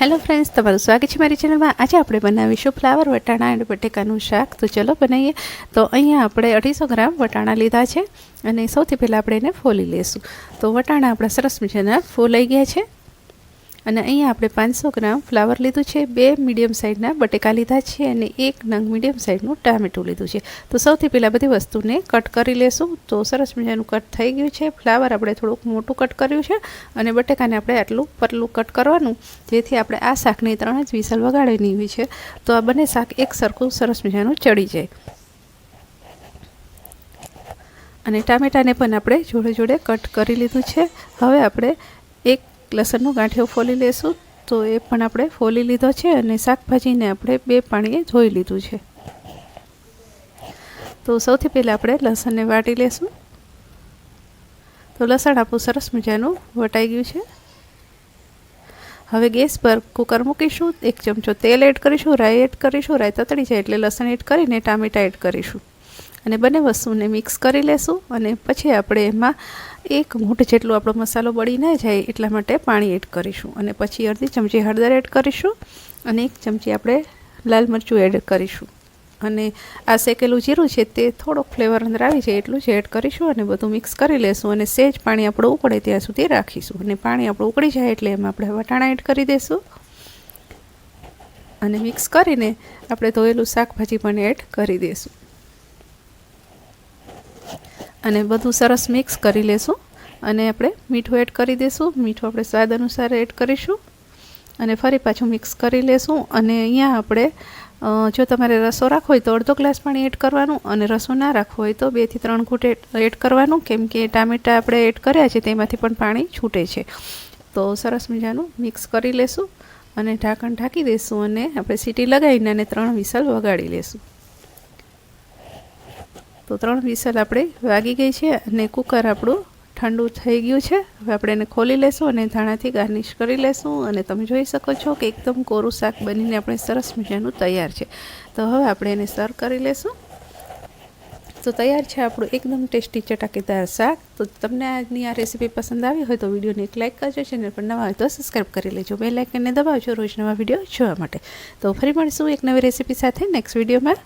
Hello friends, તમારું સ્વાગત છે મારી ચેનલમાં. આજે આપણે બનાવીશું ફ્લાવર વટાણા અને બટેકાનું શાક. તો ચલો બનાવીએ. તો અહીંયા આપણે અઢીસો ગ્રામ વટાણા લીધા છે અને સૌથી પહેલાં આપણે એને ફોલી લઈશું. તો વટાણા આપણા સરસ મજાના ફોલાઈ ગયા છે. અને અહીંયા આપણે પાંચસો ગ્રામ ફ્લાવર લીધું છે, બે મીડિયમ સાઇઝના બટેકા લીધા છે અને એક નંગ મીડિયમ સાઇઝનું ટામેટું લીધું છે. તો સૌથી પહેલાં બધી વસ્તુને કટ કરી લેશું. તો સરસ મજાનું કટ થઈ ગયું છે. ફ્લાવર આપણે થોડુંક મોટું કટ કર્યું છે અને બટેકાને આપણે આટલું પતલું કટ કરવાનું, જેથી આપણે આ શાકની ત્રણ જ વિસલ વગાડેલી હોય છે. તો આ બંને શાક એક સરખું સરસ મજાનું ચડી જાય. અને ટામેટાને પણ આપણે જોડે જોડે કટ કરી લીધું છે. હવે આપણે લસણનો ગાંઠિયો ફોલી લેશું. તો એ પણ આપણે ફોલી લીધો છે અને શાકભાજીને આપણે બે પાણીએ ધોઈ લીધું છે. તો સૌથી પહેલાં આપણે લસણને વાટી લેશું. તો લસણ આપણું સરસ મજાનું વટાઈ ગયું છે. હવે ગેસ પર કુકર મૂકીશું. એક ચમચો તેલ એડ કરીશું, રાઈ એડ કરીશું, રાઈ તતડી જાય એટલે લસણ એડ કરીને ટામેટાં એડ કરીશું. અને બંને વસ્તુને મિક્સ કરી લેશું અને પછી આપણે એમાં એક મૂઠ જેટલો આપણો મસાલો બળી ના જાય એટલા માટે પાણી એડ કરીશું અને પછી અડધી ચમચી હળદર એડ કરીશું અને એક ચમચી આપણે લાલ મરચું એડ કરીશું. અને આ શેકેલું જીરું છે તે થોડોક ફ્લેવર અંદર આવી જાય એટલું જ એડ કરીશું અને બધું મિક્સ કરી લેશું અને સેજ પાણી આપણું ઉકળે ત્યાં સુધી રાખીશું. અને પાણી આપણું ઉકળી જાય એટલે એમાં આપણે વટાણા એડ કરી દઈશું અને મિક્સ કરીને આપણે ધોયેલું શાકભાજી પણ એડ કરી દઈશું અને બધું સરસ મિક્સ કરી લેશું. અને આપણે મીઠું એડ કરી દઈશું મીઠું આપણે સ્વાદ અનુસાર એડ કરીશું. અને ફરી પાછું મિક્સ કરી લેશું. અને અહીંયા આપણે જો તમારે રસો રાખવો હોય તો અડધો ગ્લાસ પાણી એડ કરવાનું અને રસો ના રાખવો હોય તો બેથી ત્રણ ઘૂંટ એડ કરવાનું. કેમ કે ટામેટાં આપણે એડ કર્યા છે તેમાંથી પણ પાણી છૂટે છે. તો સરસ મજાનું મિક્સ કરી લેશું અને ઢાંકણ ઢાંકી દઈશું અને આપણે સીટી લગાવીને અને ત્રણ વિસલ વગાડી લેશું. તો ત્રણ વિસલ આપણે વાગી ગઈ છે અને કુકર આપણું ઠંડુ થઈ ગયું છે. હવે આપણે એને ખોલી લેશું અને ધાણાથી ગાર્નિશ કરી લેશું અને તમે જોઈ શકો છો કે એકદમ કોરું શાક બનીને આપણે સરસ મજાનું તૈયાર છે. તો હવે આપણે એને સર્વ કરી લેશું. તો તૈયાર છે આપણું એકદમ ટેસ્ટી ચટાકેદાર શાક. તો તમને આજની આ રેસીપી પસંદ આવી હોય તો વિડીયોને એક લાઇક કરજો, ચેનલ પર નવા હોય તો સબસ્ક્રાઈબ કરી લેજો. બે લાઇકને દબાવજો રોજ નવા વીડિયો જોવા માટે. તો ફરી મળીશું એક નવી રેસીપી સાથે નેક્સ્ટ વિડીયોમાં.